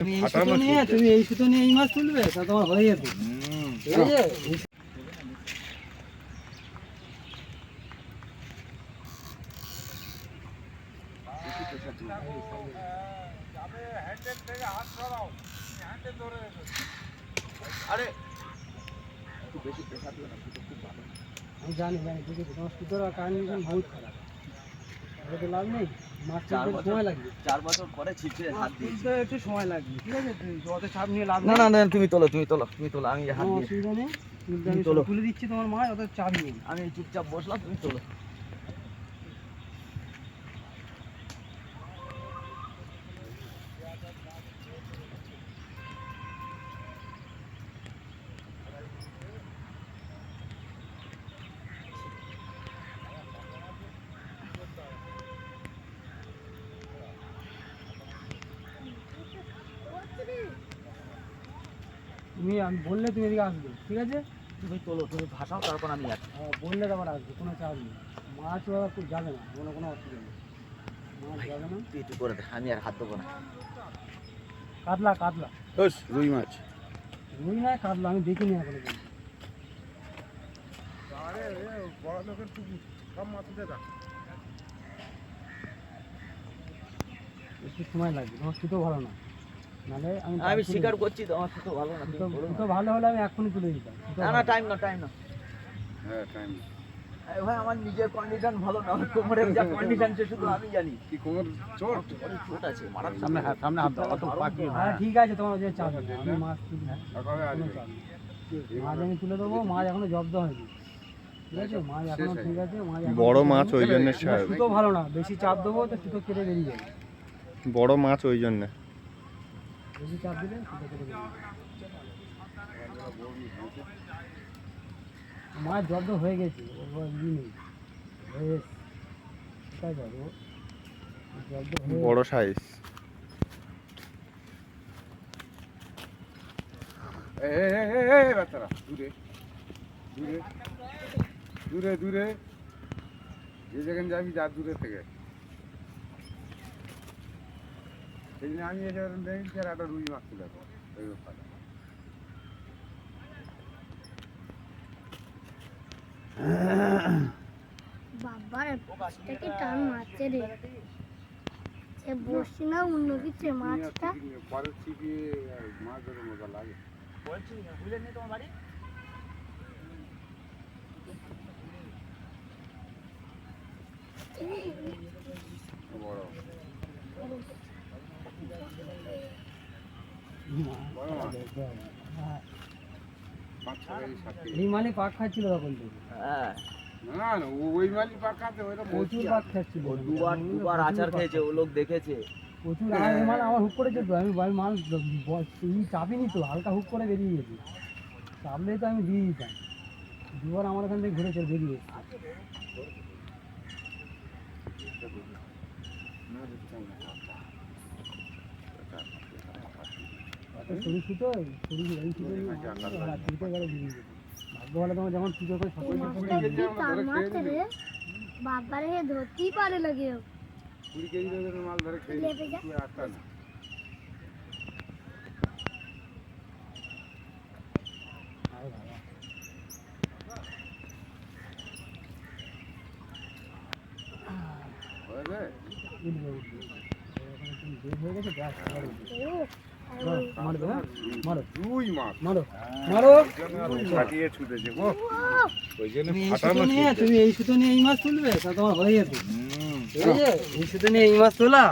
তুমি এই সুতো নিয়ে তুমি এই সুতো নিয়ে এই মাছ তুলবে তা তোমার হয়ে যেত ঠিক আছে? এই আমি জানি জানি ঠিক আছে তোমার সুতোর বহুত খারাপ। এটা লাভ নেই? মাছ চার বছর- সময় লাগবে। চার বছর পরে ছিটে হাত দিয়ে একটু সময় লাগবে ঠিক আছে? চাপ নিয়ে লাভ না না না তুমি তোলো তুমি তোলো তুমি তোলো আমি হাত দিয়ে অসুবিধা নেই। তুলে। দিচ্ছি তোমার মা অত চাপ নেই আমি চুপচাপ বসলাম তুমি তোলো। তুমি আমি বললে তুমি এদিকে আসবে ঠিক আছে? তুমি তোলো তুমি ভাসাও তারপর আমি যাচ্ছি। হ্যাঁ, বললে তারপর আসবে কোনো চাপ নেই। মাছ ওরা খুব যাবে না কোনো কোনো অসুবিধা নেই। মাছ যাবে না। তুই একটু করে দে আমি আর হাত দেবো না। কাতলা কাতলা। রুই মাছ। রুই কাতলা আমি দেখিনি এখনও পর্যন্ত। একটু সময় লাগবে তোমার সুতো ভালো না। আমি আমি স্বীকার করছি তো আমার তো ভালো না। সুতো ভালো হলে আমি এক্ষুনি তুলে দিতাম। না না টাইম না টাইম না হ্যাঁ টাইম আরে ভাই আমার নিজের কন্ডিশন ভালো না আমার কোমরের যা কন্ডিশন সে শুধু আমি জানি। কি কোমর চোট? চোট আছে মারার সামনে হাত সামনে হাত দাও, অত পাকি হ্যাঁ ঠিক আছে তোমার যে চাপ আমি মাছ তুলি আসবে। নেই। মাছ আমি তুলে দেবো মাছ এখনও জব্দ হয়নি। ঠিক আছে মাছ এখনও ঠিক আছে মাছ বড় মাছ ওই জন্য সুতো ভালো না বেশি চাপ দেবো তো সুতো কেটে বেরিয়ে যাবে। বড় মাছ ওই জন্য। বেশি চাপ দিলে মাছ জব্দ হয়ে গেছে হয়ে হয়ে বড় সাইজ দূরে দূরে দূরে দূরে যে যেখানে যাবি যা দূরে থেকে সেই জন্য আমি এসে দেখছি আর একটা রুই মাছ তুলে ওই ব্যাপারে। বাবার থেকে টান মারছে রে? সে বসছি না অন্য কিছু মাছটা? মাছ ধরে মজা লাগে। বলছি নি তোমার বাড়ি? বড়। এই মানে পাক খাচ্ছিল তখন হ্যাঁ না না ও- ওই মাছই পাকাতে ওইটা প্রচুর পাক খাচ্ছিল দুবার দুবার আচার খেয়েছে ও লোক দেখেছে প্রচুর মানে আমার হুক করেছে তো আমি আমি মাল চাপিনি তো হালকা হুক করে বেরিয়ে গেছি চাপলেই তো আমি দিয়ে দিতাম দুবার আমার ওখান থেকে ঘুরে চলে বেরিয়ে। সরু সুতো সরু এই সুতো দিতে গেলে বেরিয়ে যেত। ভাগ্য ভালো তোমার যেমন সুতো করে সকল বাবারে হে ধরতেই পারে লাগে কুড়ি কেজি ওজনের ধরে খেয়ে আসতা না হয়েছে? উঠবে উঠবে এখন তুমি বের হয়ে গেছে ব্যাস এবার উঠবে। ও মারো, মারো রুই মাছ মারো মারো ফাটিয়ে ছুটেছে গো ওই জন্য তুমি এই ফাটানো সুতো নিয়ে তুমি এই সুতো নিয়ে এই মাছ তুলবে? তা তোমার হয়ে আছে এই সুতো নিয়ে এই মাছ তোলা?